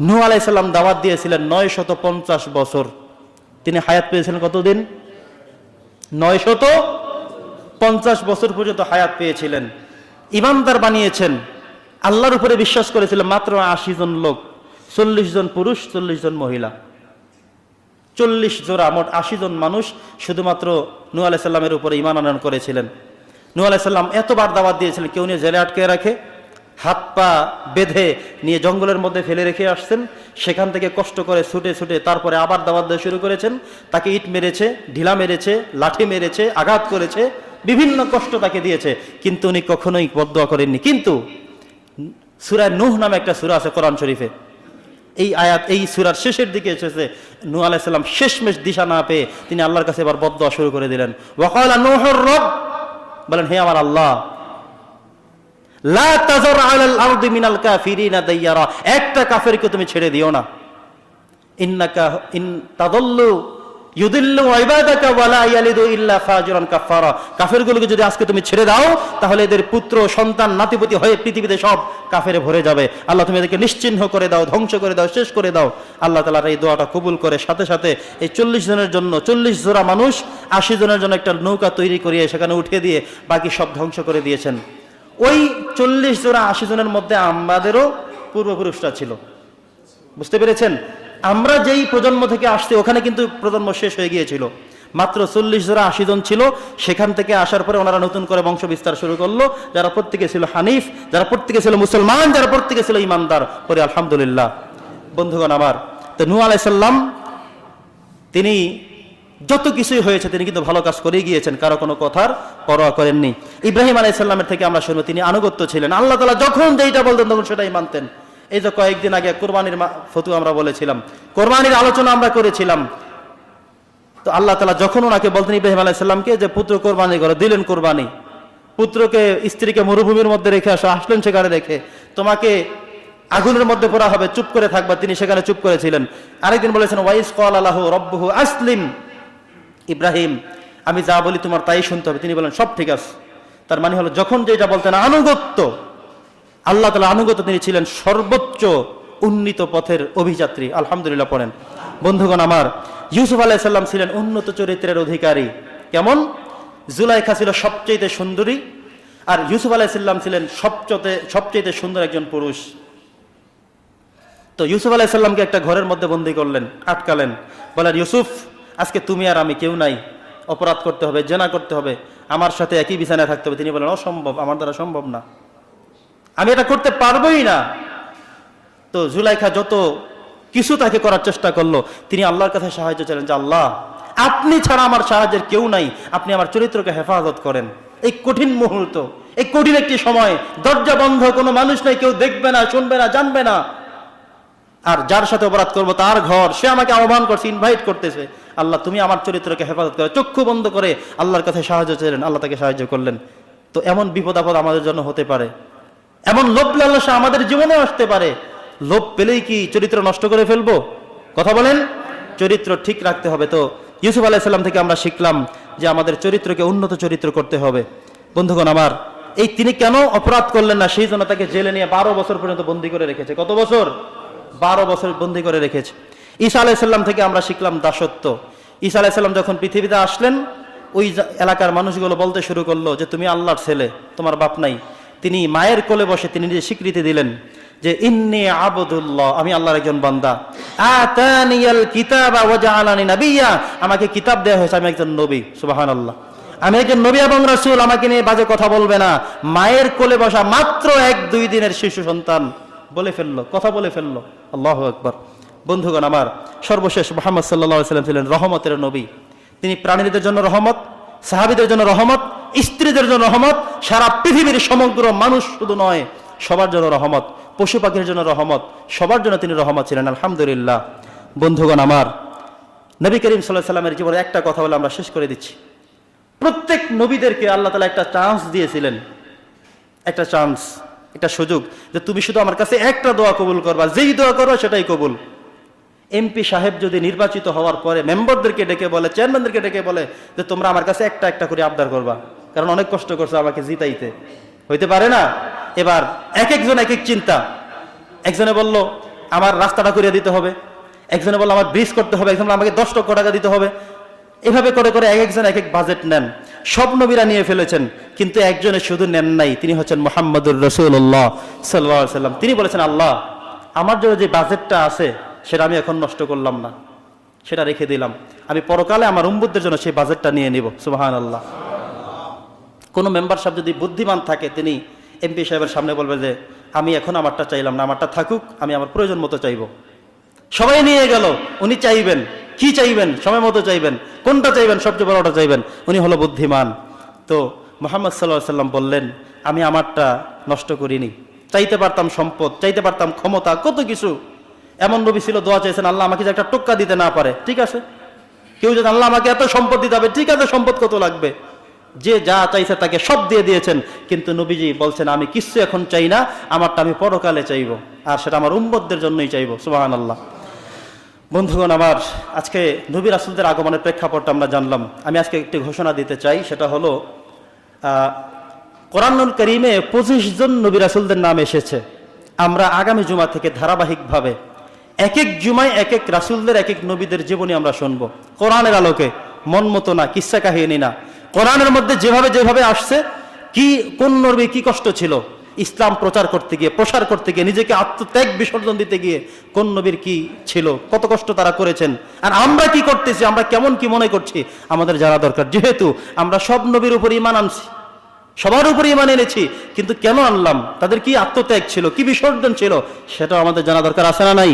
নূ আলাইসাল্লাম দাওয়াত দিয়েছিলেন নয় শত পঞ্চাশ বছর। তিনি হায়াত পেয়েছিলেন কতদিন? নয় শত পঞ্চাশ বছর পর্যন্ত হায়াত পেয়েছিলেন। ইমানদার বানিয়েছেন। আল্লাহর উপরে বিশ্বাস করেছিলেন মাত্র আশি জন লোক, চল্লিশ জন পুরুষ, চল্লিশ জন মহিলা। চল্লিশ জোড়া, মোট আশি জন মানুষ শুধুমাত্র নু আলাইসাল্লামের উপরে ইমান আনয়ন করেছিলেন। নু আলাইসাল্লাম এতবার দাওয়াত দিয়েছিলেন কেউ নিয়ে জেলে আটকে রাখে। হাত পা বেঁধে নিয়ে জঙ্গলের মধ্যে ফেলে রেখে আসছেন। সেখান থেকে কষ্ট করে ছুটে ছুটে তারপরে আবার দাওয়াত দেওয়া শুরু করেছেন। তাকে ইট মেরেছে, ঢিলা মেরেছে, লাঠি মেরেছে, আঘাত করেছে, বিভিন্ন কষ্ট তাকে দিয়েছে। কিন্তু উনি কখনোই বদয়া করেননি। কিন্তু সুরায় নুহ নামে একটা সুরা আছে কোরআন শরীফে। এই আয়াত, এই সুরার শেষের দিকে এসেছে। নূহ আলাইসাল্লাম শেষমেশ দিশা না পেয়ে তিনি আল্লাহর কাছে এবার বদ্ধ শুরু করে দিলেন। ওয়াকালা নূহুর রব, বলেন, হে আমার আল্লাহ একটা কাফেরকে তুমি ছেড়ে দিও না। যদি আজকে তুমি ছেড়ে দাও, তাহলে এদের পুত্র, সন্তান, নাতিপতি হয়ে পৃথিবীতে সব কাফেরে ভরে যাবে। আল্লাহ তুমি এদেরকে নিশ্চিহ্ন করে দাও, ধ্বংস করে দাও, শেষ করে দাও। আল্লাহ তাআলার এই দোয়াটা কবুল করে, সাথে সাথে এই চল্লিশ জনের জন্য, চল্লিশ জোড়া মানুষ, আশি জনের জন্য একটা নৌকা তৈরি করিয়ে সেখানে উঠিয়ে দিয়ে বাকি সব ধ্বংস করে দিয়েছেন। ওই চল্লিশ জোড়া আশি জনের মধ্যে আমাদেরও পূর্বপুরুষরা ছিল। বুঝতে পেরেছেন? আমরা যেই প্রজন্ম থেকে আসছি, ওখানে কিন্তু প্রজন্ম শেষ হয়ে গিয়েছিল। মাত্র চল্লিশ জোড়া আশি জন ছিল, সেখান থেকে আসার পরে ওনারা নতুন করে বংশ বিস্তার শুরু করল। যারা প্রত্যেকে ছিল হানিফ, যারা প্রত্যেকে ছিল মুসলমান, যারা প্রত্যেকে ছিল ইমানদার, পরে আলহামদুলিল্লাহ। বন্ধুগণ আমার, তো নু আলাইসাল্লাম তিনি যত কিছুই হয়েছে, তিনি কিন্তু ভালো কাজ করেই গিয়েছেন, কারও কোনো কথার পরোয়া করেননি। ইব্রাহিম আলাইসাল্লামের থেকে আমরা শুনব, তিনি আনুগত্য ছিলেন। আল্লাহ তালা যখন যেইটা বলতেন, তখন সেটাই মানতেন। এই যে কয়েকদিন আগে কোরবানির ফতু আমরা বলেছিলাম, কোরবানির আলোচনা আমরা করেছিলাম। তো আল্লাহ তালা যখন ওনাকে বলতেন, ইব্রাহিম আলাইসাল্লামকে যে, পুত্র কোরবানি করো, দিলেন কোরবানি। পুত্রকে, স্ত্রীকে মরুভূমির মধ্যে রেখে আসো, আসলেন সেখানে রেখে। তোমাকে আগুনের মধ্যে পড়া হবে, চুপ করে থাকবা। তিনি সেখানে চুপ করেছিলেন। আরেকদিন বলেছেন, ওয়াইস কল আল্লাহ রব্বহু আসলিম। ইব্রাহিম, আমি যা বলি তোমার তাই শুনতে হবে। তিনি বলেন, সব ঠিক আছে। তার মানে হলো, যখন যেটা বলতেন আনুগত্য, আল্লাহ তালা আনুগত তিনি ছিলেন সর্বোচ্চ উন্নীত পথের অভিযাত্রী। আলহামদুলিল্লাহ পড়েন। বন্ধুগণ আমার, ইউসুফ আলাইসাল্লাম ছিলেন উন্নত চরিত্রের অধিকারী। কেমন? জুলাইখা ছিল সবচেয়ে সুন্দরী, আর ইউসুফ আলাইসাল্লাম ছিলেন সবচেয়ে সবচেয়ে সুন্দর একজন পুরুষ। তো ইউসুফ আলাইসাল্লামকে একটা ঘরের মধ্যে বন্দি করলেন, আটকালেন। বলেন, ইউসুফ আজকে তুমি আর আমি কেউ নাই। অপরাধ করতে হবে, জেনা করতে হবে। আমার সাথে একই বিছানায় থাকতে হবে। তিনি বলেন, অসম্ভব, আমার দ্বারা সম্ভব না। আমি এটা করতে পারবোই না। তো জুলাইখা যত কিছু তাকে করার চেষ্টা করল, তিনি আল্লাহর কাছে সাহায্য চাইলেন যে, আল্লাহ, আপনি ছাড়া আমার সাহায্যের কেউ নাই। আপনি আমার চরিত্রকে হেফাজত করেন। এই কঠিন মুহূর্ত, এই কঠিন একটি সময়, দরজা বন্ধ, কোনো মানুষ নাই, কেউ দেখবে না, শুনবে না, জানবে না। আর যার সাথে অপরাধ করব, তার ঘর, সে আমাকে আহ্বান করছে ইনভাইট করতেছে। আল্লাহ, তুমি আমার চরিত্রকে হেফাজত করে, চক্ষু বন্ধ করে আল্লাহর কাছে সাহায্য চাইলেন, আল্লাহ তাকে সাহায্য করলেন। তো এমন বিপদ আপদ আমাদের জন্য হতে পারে। এমন লোভ লালসা আমাদের জীবনে আসতে পারে। লোভ পেলেই কি চরিত্র নষ্ট করে ফেলব? কথা বলেন? চরিত্র ঠিক রাখতে হবে। তো ইউসুফ আলাইসাল্লাম থেকে আমরা শিখলাম যে আমাদের চরিত্রকে উন্নত চরিত্র করতে হবে। বন্ধুগণ আমার, এই তিনি কেন অপরাধ করলেন না? সেই জন্য তাকে জেলে নিয়ে বারো বছর পর্যন্ত বন্দি করে রেখেছে। কত বছর? বারো বছর বন্দি করে রেখেছে। ঈসা আলাইসাল্লাম থেকে আমরা শিখলাম দাসত্ব। ঈসা আলাইসাল্লাম যখন পৃথিবীতে আসলেন, ওই এলাকার মানুষগুলো বলতে শুরু করল যে, তুমি আল্লাহর ছেলে, তোমার বাপ নাই। তিনি মায়ের কোলে বসে তিনি নিজে স্বীকৃতি দিলেন যে, ইন্নি আবদুল্লাহ, আমি আল্লাহর একজন বান্দা। আমাকে কিতাব দেওয়া হয়েছে, আমি একজন নবী। সুবহানাল্লাহ। আমি একজন নবী এবং রাসূল, আমাকে নিয়ে বাজে কথা বলবে না। মায়ের কোলে বসা মাত্র এক দুই দিনের শিশু সন্তান বলে ফেলল, কথা বলে ফেলল। আল্লাহু আকবার। বন্ধুগণ, আমার সর্বশেষ মোহাম্মদ আলাইহি সাল্লাম ছিলেন রহমতের নবী। তিনি প্রাণীদের জন্য রহমত, সাহাবিদের জন্য রহমত, স্ত্রীদের জন্য রহমত, সারা পৃথিবীর সমগ্র মানুষ শুধু নয়, সবার জন্য রহমত, পশু পাখির জন্য রহমত, সবার জন্য তিনি রহমত ছিলেন, আলহামদুলিল্লাহ। বন্ধুগণ, আমার নবী করিম সাল্লাহ সাল্লামের জীবনে একটা কথা বলে আমরা শেষ করে দিচ্ছি। প্রত্যেক নবীদেরকে আল্লাহ তালা একটা চান্স দিয়েছিলেন। একটা চান্স, একটা সুযোগ যে তুমি শুধু আমার কাছে একটা দোয়া কবুল করবা, যেই দোয়া করো সেটাই কবুল। এমপি সাহেব যদি নির্বাচিত হওয়ার পরে মেম্বারদেরকে ডেকে বলে, চেয়ারম্যানদেরকে ডেকে বলে যে, তোমরা আমার কাছে একটা একটা করে আবদার করবা। কারণ অনেক কষ্ট করছে আমাকে জিতাইতে। হইতে পারে না? এবার এক একজন এক এক চিন্তা। একজনে বলল, আমার রাস্তাটা করে দিতে হবে। একজনে বলল, আমার ব্রিজ করতে হবে। একজন আমাকে দশ লক্ষ টাকা দিতে হবে। এভাবে করে করে এক একজন এক এক বাজেট নেন। সব নবীরা নিয়ে ফেলেছেন, কিন্তু একজনে শুধু নেন নাই। তিনি হচ্ছেন মোহাম্মদুর রসুল্লাহ সাল্লাহ সাল্লাম তিনি বলেছেন, আল্লাহ, আমার জন্য যে বাজেটটা আছে সেটা আমি এখন নষ্ট করলাম না। সেটা রেখে দিলাম। আমি পরকালে আমার উম্বুদের জন্য সেই বাজেটটা নিয়ে নিব। সুবাহান আল্লাহ কোনো মেম্বার সাহেব যদি বুদ্ধিমান থাকে, তিনি এমপি সাহেবের সামনে বলবে যে, আমি এখন আমারটা চাইলাম না, আমারটা থাকুক, আমি আমার প্রয়োজন মতো চাইব। সবাই নিয়ে গেল। উনি চাইবেন। কি চাইবেন? সময় মতো চাইবেন। কোনটা চাইবেন? সবচেয়ে বড়টা চাইবেন। উনি হলো বুদ্ধিমান। তো মোহাম্মদ সাল্লাহ সাল্লাম বললেন, আমি আমারটা নষ্ট করিনি। চাইতে পারতাম সম্পদ, চাইতে পারতাম ক্ষমতা, কত কিছু এমন নবী ছিল, দোয়া চাইছেন আল্লাহ আমাকে যে একটা টোক্কা দিতে না পারে। ঠিক আছে? কেউ যদি আল্লাহ আমাকে এত সম্পদ দিতে হবে, ঠিক আছে, সম্পদ কত লাগবে? যে যা চাইছে তাকে সব দিয়ে দিয়েছেন। কিন্তু নবীজি বলছেন, আমি কিচ্ছু এখন চাই না, আমারটা আমি পরকালে চাইব। আর সেটা আমার উম্মতদের জন্যই চাইব সুবাহান আল্লাহ বন্ধুগণ, আমার আজকে নবী রাসুলদের আগমনের প্রেক্ষাপটটা আমরা জানলাম। আমি আজকে একটি ঘোষণা দিতে চাই, সেটা হলো কোরআনুল করিমে পঁচিশ জন নবী রাসুলদের নাম এসেছে। আমরা আগামী জুমা থেকে ধারাবাহিকভাবে এক এক জুমায় এক এক রাসুলদের এক এক নবীদের জীবনী আমরা শুনব। কোরআনের আলোকে। মন মতো না, কিসা কাহিনী না। কোরআনের মধ্যে যেভাবে যেভাবে আসছে, কি, কোন নবী কি কষ্ট ছিল? ইসলাম প্রচার করতে গিয়ে, প্রসার করতে গিয়ে, নিজেকে আত্মত্যাগ বিসর্জন দিতে গিয়ে কোন নবীর কি ছিল? কত কষ্ট তারা করেছেন? আর আমরা কি করতেছি? আমরা কেমন কি মনে করছি? আমাদের জানা দরকার। যেহেতু আমরা সব নবীর উপর ইমান আনছি, সবার উপর ইমান এনেছি, কিন্তু কেন আনলাম? তাদের কি আত্মত্যাগ ছিল? কি বিসর্জন ছিল? সেটা আমাদের জানা দরকার, আছে না নাই?